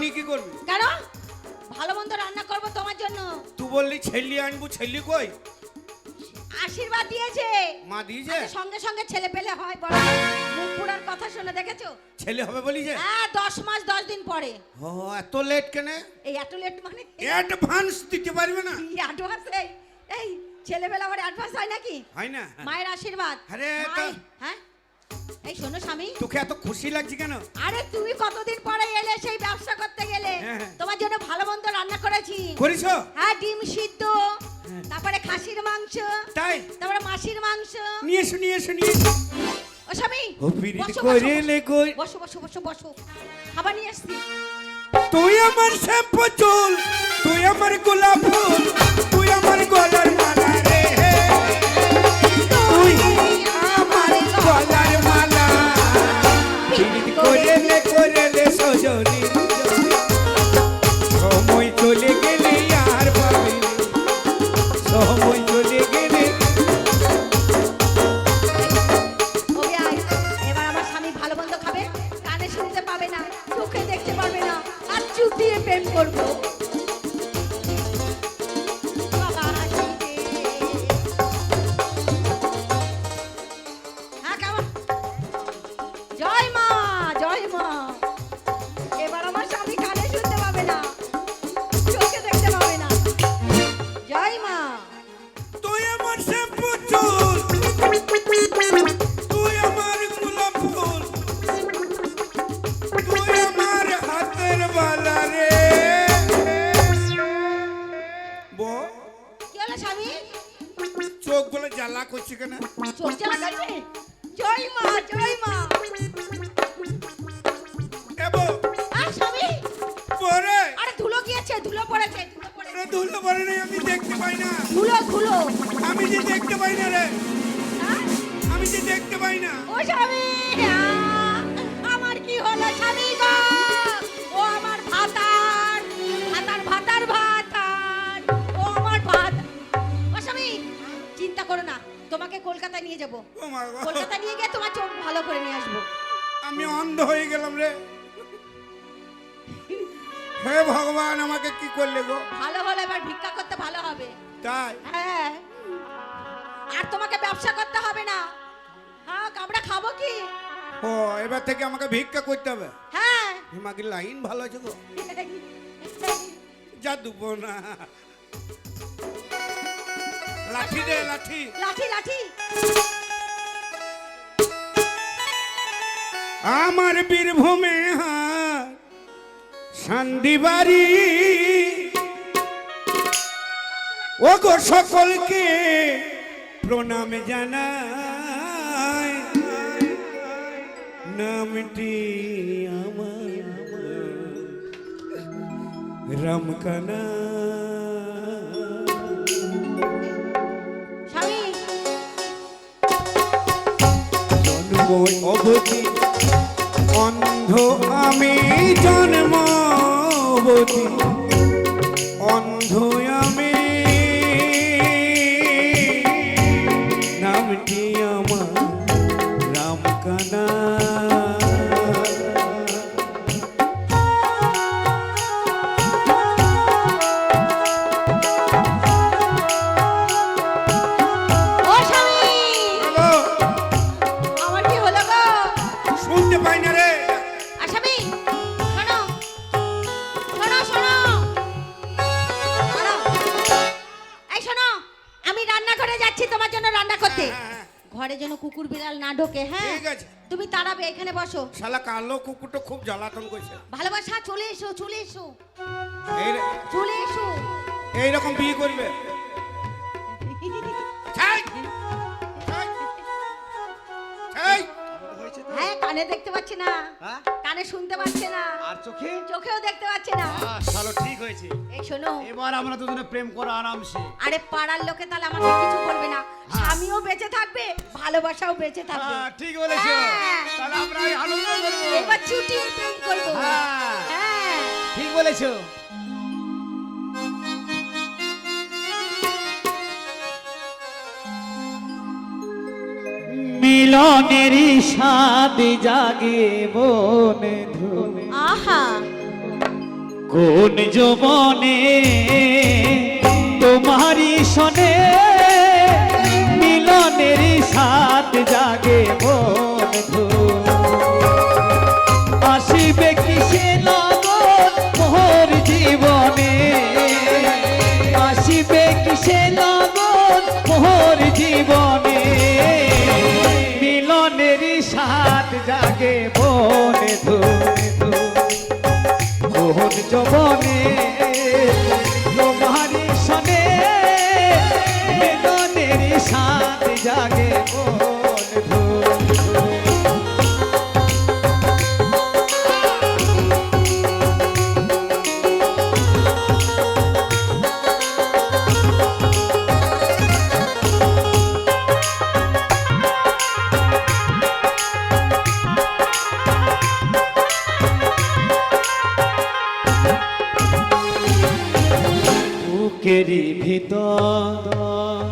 নিয়ে কি করবি? কেন ভালো মন্দ রান্না করব তোমার জন্য। তুই বললি ছেলি আনব ছেলি কই? আশীর্বাদ দিয়েছে। মা দিয়েছে? আচ্ছা, সঙ্গে সঙ্গে ছেলে পেলে হয় বড়। মুখ পুরার কথা শুনে দেখেছ? ছেলে হবে বলি যে? হ্যাঁ দশ মাস দশ দিন পরে। ও এত লেট কেন? এই এত লেট মানে? অ্যাডভান্স দিতে পারবে না? অ্যাডভান্স এই ছেলেবেলা আবার অ্যাডভান্স হয় নাকি? হয় না। মায়ের আশীর্বাদ। আরে, হ্যাঁ? শোনো স্বামী। তোকে এত খুশি লাগছে কেন? আরে তুমি কতদিন পরে এলে সেই ব্যবসা করতে গেলে? হ্যাঁ। তোমার জন্য ভালো মন্দ রান্না করেছি। করিস হ্যাঁ ডিম সিদ্ধ হ্যাঁ। তারপরে খাসির মাংস তাই? তারপরে মাসির মাংস। নিয়ে এসো নিয়ে এসো নিয়ে এসো। ও স্বামী বসো, বসো, বসো। বসো বসো বসো খাবার নিয়ে এসছি তুই আমার শ্যাম্পু চুল তুই আমার গোলাপ ফুল তুই আমার গলার মালা। জ্বালা করছে কেন? চোখ জ্বালা করছে জয় মা জয় মা। এবো আর স্বামী? পরে। আরে ধুলো গিয়েছে ধুলো পড়েছে ধুলো পড়েছে। ধুলো নাই আমি দেখতে পাই না। ধুলো ধুলো। আমি যে দেখতে পাই না রে। হ্যাঁ? আমি যে দেখতে পাই না। ও স্বামী আহ, আমার কি হলো স্বামী? ভালো করে নিয়ে আসব। আমি অন্ধ হয়ে গেলাম রে। হে ভগবান আমাকে কি করলে গো? ভালো হলে এবার ভিক্ষা করতে ভালো হবে। তাই? হ্যাঁ। আর তোমাকে ব্যবসা করতে হবে না। হ্যাঁ আমরা খাব কি? ও এবার থেকে আমাকে ভিক্ষা করতে হবে। হ্যাঁ। হিমাকে লাইন ভালো আছে গো? যা দুবো না লাঠি দে লাঠি। লাঠি লাঠি। আমার বীরভূমে হার শান্তিবাড়ি ও গো সকলকে প্রণাম জানাই। নামটি আমার রামকানা। জন্ম অবধি অন্ধ আমি জন্মবতী। অন্ধ আমি। নামটি আমার আমি রান্না করে যাচ্ছি তোমার জন্য রান্না করতে। হ্যাঁ, হ্যাঁ, ঘরে যেন কুকুর বিড়াল না ঢোকে হ্যাঁ? ঠিক আছে। তুমি তাড়াবে এখানে বসো। শালা কালো কুকুরটা খুব জ্বালাতন করছে। ভালোবাসা চলে এসো চলে এসো। এই চলে এসো। এইরকম বিয়ে করবে। ছাই! ছাই! ছাই! হ্যাঁ কানে দেখতে পাচ্ছি না। হ্যাঁ? কানে শুনতে পাচ্ছে না। আর চোখে? চোখেও দেখতে পাচ্ছে না। চলো ঠিক হয়েছে। এই শোনো। এবার আমরা দুজনে প্রেম করো আরামসে। আরে পাড়ার লোকে তাহলে আমাকে কিছু বলবে না। স্বামীও বেঁচে থাকবে ভালোবাসাও বেঁচে থাকবে। হ্যাঁ, ঠিক বলেছ। হ্যাঁ। তাহলে আমরা আনন্দ করব। এবার ছুটি প্রেম করব। হ্যাঁ। হ্যাঁ। ঠিক বলেছ। মিলনেরই স্বাদ জাগে বনে ধনে। আহা। কোন যৌবনে তোমারই শনে মিলনের সাথ জাগে বন্ধু আসিবে কিসে লগন মোর জীবনে? আসিবে কিসে লগন মোর জীবনে? জবনে বুকেরই ভিতর।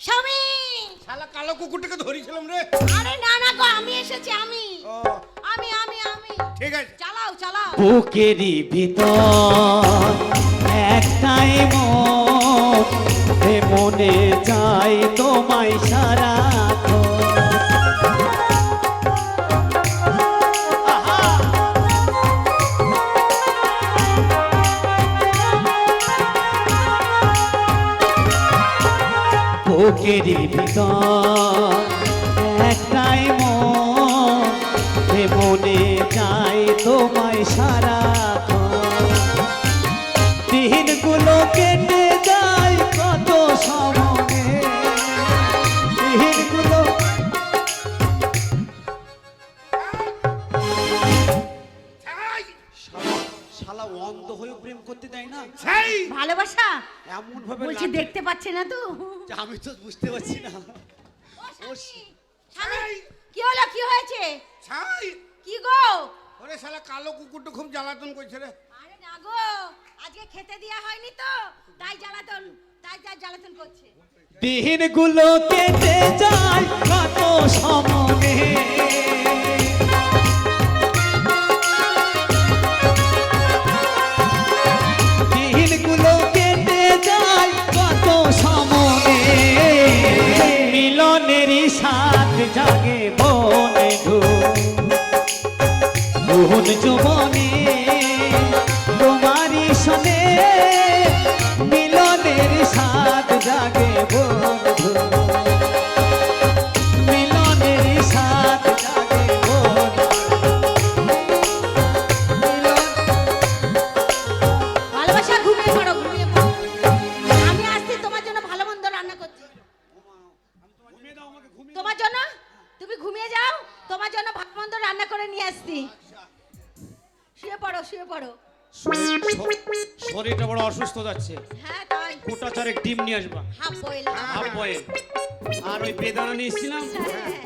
স্বামী! শালা কালো কুকুরটাকে ধরেছিলাম রে। আরে না না গো আমি এসেছি আমি। ও। আমি আমি আমি। ঠিক আছে। চালাও চালাও। বুকেরই ভিতর একটাই মন। মনে চাই তোমায় সারা বুকের ভিতর আমি তো বুঝতে পারছি না। কি হলো? কি হয়েছে? ছাই! কি গো? ওরে শালা কালো কুকুরটা খুব জ্বালাতন করছে রে। আরে না গো আজকে খেতে দেয়া হয়নি তো তাই জ্বালাতন তাই তাই জ্বালাতন করছে। দিনগুলো কেটে যায় কত সময়ে যাচ্ছে হ্যাঁ তাই। গোটা চারেক ডিম নিয়ে আসবা। Half boil. Half boil. আর ওই বেদানা নিয়ে এসেছিলাম?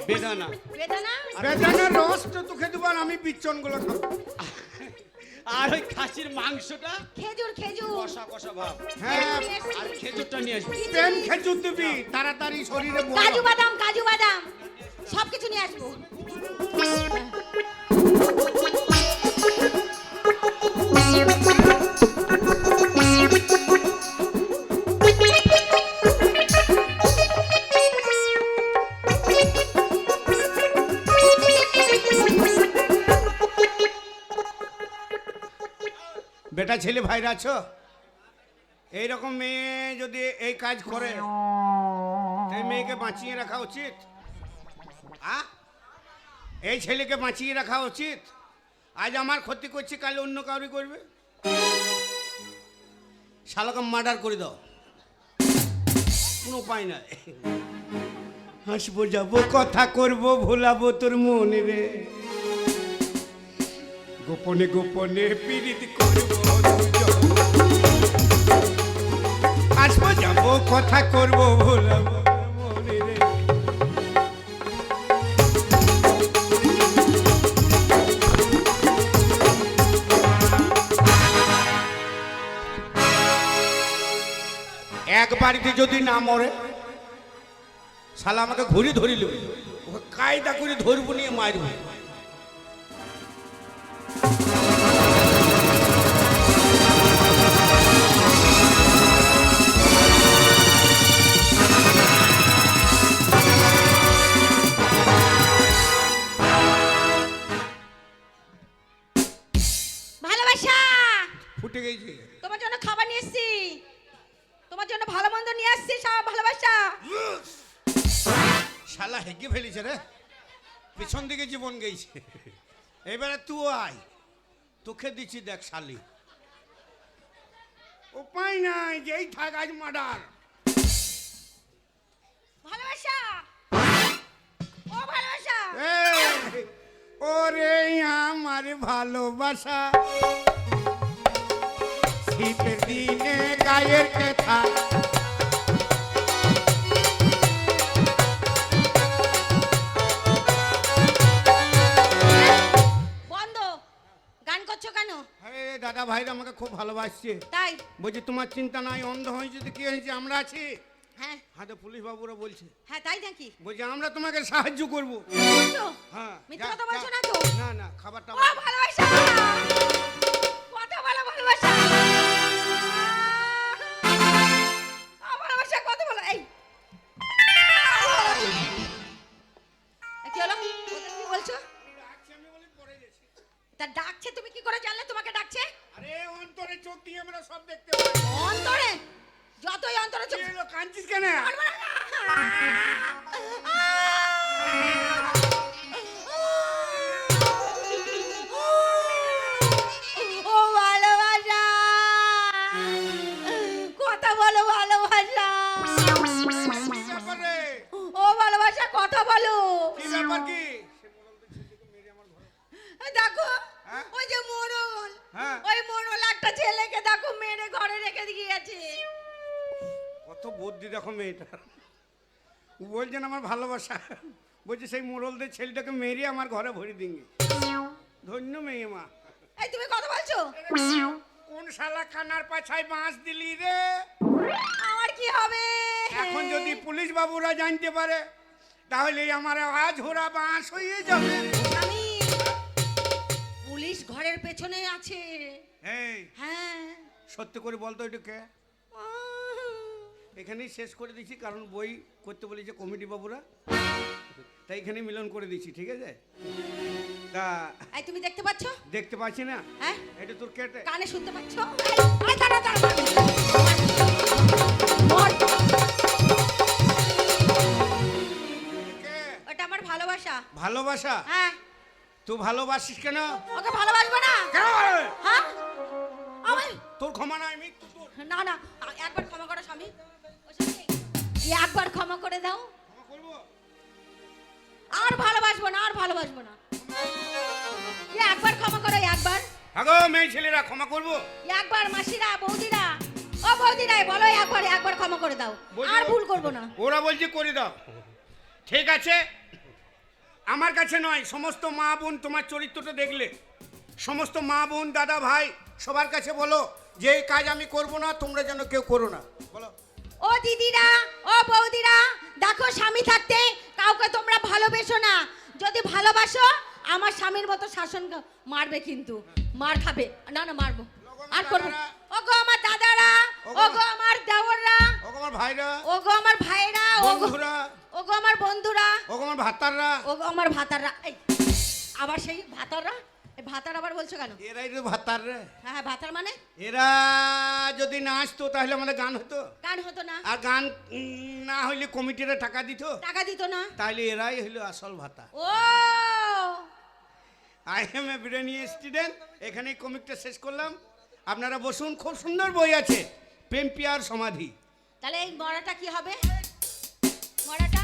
বেদানা। বেদানা? বেদানার রসটা তো খেতে পার আমি বিচ্ছনগুলো খাব। আর ওই খাসির মাংসটা? খেজুর খেজুর। কষা কষা ভাব। হ্যাঁ। আর খেজুরটা নিয়ে আসবি। প্রেম খেজুর দিবি তাড়াতাড়ি শরীরে কাজু বাদাম কাজু বাদাম। সব কিছু নিয়ে আসব। বেটা ছেলে ভাইরা আছো? এইরকম মেয়ে যদি এই কাজ করে সেই মেয়েকে বাঁচিয়ে রাখা উচিত? আ? এই ছেলেকে বাঁচিয়ে রাখা উচিত? আজ আমার ক্ষতি করছে, কাল অন্য কাউরি করবে? শালাকে মার্ডার করে দাও। কোনো উপায় নাই। হাসবো, যাব, কথা করব, ভোলাবো তোর মনে রে। গোপনে গোপনে পীড়িত করব। আসব, যাব, কথা করব মনে এক বাড়িতে যদি না মরে, শালা আমাকে ঘুরি ধরিল। কায়দা করে ধরবো নিয়ে মারব। ভালোবাসা! ফুটে গেছে। তোমার জন্য খাবার নিয়ে এসছি। তোমার জন্য ভালো মন্দ নিয়ে আসছি সব ভালোবাসা। শালা হেগে ফেলেছে রে। পিছন দিকে জীবন গেছে। এবারে তুই আয়। তোকে দিচ্ছি দেখ শালি। উপায় নাই যেই থাক আজ মার্ডার। ভালোবাসা? ও ভালোবাসা? ওরে আমার ভালোবাসা। শীতের দিনে গায়ের কথা খুব ভালোবাসছে। তাই? বলছি তোমার চিন্তা নাই অন্ধ হয়ে যদি কি হয়েছে আমরা আছি? হ্যাঁ। হাতে পুলিশ বাবুরা বলছে। হ্যাঁ তাই নাকি? বলছে আমরা তোমাকে সাহায্য করব। হ্যাঁ মিথ্যে কথা বলছো না তো? না না খাবারটা ভালোবাসা! ভালোবাসা বলছে সেই মোড়লদের ছেলেটাকে মেরে আমার ঘরে ভরে দিঙ্গে ধন্য মেয়ে মা। এই তুমি কথা বলছো? কোন শালা কানার পাছায় বাঁশ দিলি রে? আমার কি হবে? এখন যদি পুলিশ বাবুরা জানতে পারে তাহলে আমার আজ হোরা বাঁশ হয়ে যাবে। আমি পুলিশ ঘরের পেছনে আছে। হ্যাঁ। সত্যি করে বলতো এটা কে এখানেই শেষ করে দিচ্ছি কারণ বই করতে বলেছে কমিটি বাবুরা। তাই এখানে মিলন করে দিচ্ছি ঠিক আছে? তা এই তুমি দেখতে পাচ্ছ? দেখতে পাচ্ছি না? হ্যাঁ? এটা তোর কেটে। কানে শুনতে পাচ্ছ? এই, এই, দাঁড়া, দাঁড়া, দাঁড়া। মর। কে? ওটা আমার ভালোবাসা। ভালোবাসা? হ্যাঁ। তুই ভালোবাসিস কেন? ওকে ভালোবাসবে না? কেন? হ্যাঁ? আমি তোর ক্ষমা নাই আমি না না একবার ক্ষমা করো স্বামী। একবার ক্ষমা করে দাও। করব আর ভালোবাসবো না আর ভালোবাসবো না। একবার ক্ষমা করো একবার। আগো মেয়ে ছেলেরা ক্ষমা করব? একবার মাসিরা বৌদিরা ও বৌদিরা বলো একবার একবার ক্ষমা করে দাও। আর ভুল করব না। ওরা বলছে করে দাও। ঠিক আছে? আমার কাছে নয় সমস্ত মা বোন তোমার চরিত্রটা দেখলে। সমস্ত মা বোন দাদা ভাই সবার কাছে বলো যে এই কাজ আমি করব না তোমরা যেন কেউ করো না। বলো। ও দিদিরা ও বৌদিরা দেখো স্বামী থাকতে কাউকে তোমরা ভালোবেসো না। যদি ভালোবাসো আমার স্বামীর মতো শাসন মারবে কিন্তু। মার খাবে। না না মারবো। আর করব দাদারা। ও গো আমার দাদারা ওগো আমার দেওররা ও আমার ভাইরা। ও গো আমার ভাইরা বন্ধুরা। ও গো আমার বন্ধুরা। ও আমার ভাতাররা। ও গো আমার ভাতাররা। আবার সেই ভাতাররা? ভাতার আবার বলছো কেন? এরাই তো ভাতার রে। হ্যাঁ হ্যাঁ ভাতার মানে? এরা যদি না আসতো তাহলে আমাদের গান হতো। গান হতো না। আর গান না হইলে কমিটিরা টাকা দিত। টাকা দিত না। তাহলে এরাই হইল আসল ভাতা। ও! I am a brainy student এখানেই কমিকটা শেষ করলাম। আপনারা বসুন খুব সুন্দর বই আছে। প্রেম পিয়ার সমাধি। তাহলে এই মরাটা কি হবে? মরাটা?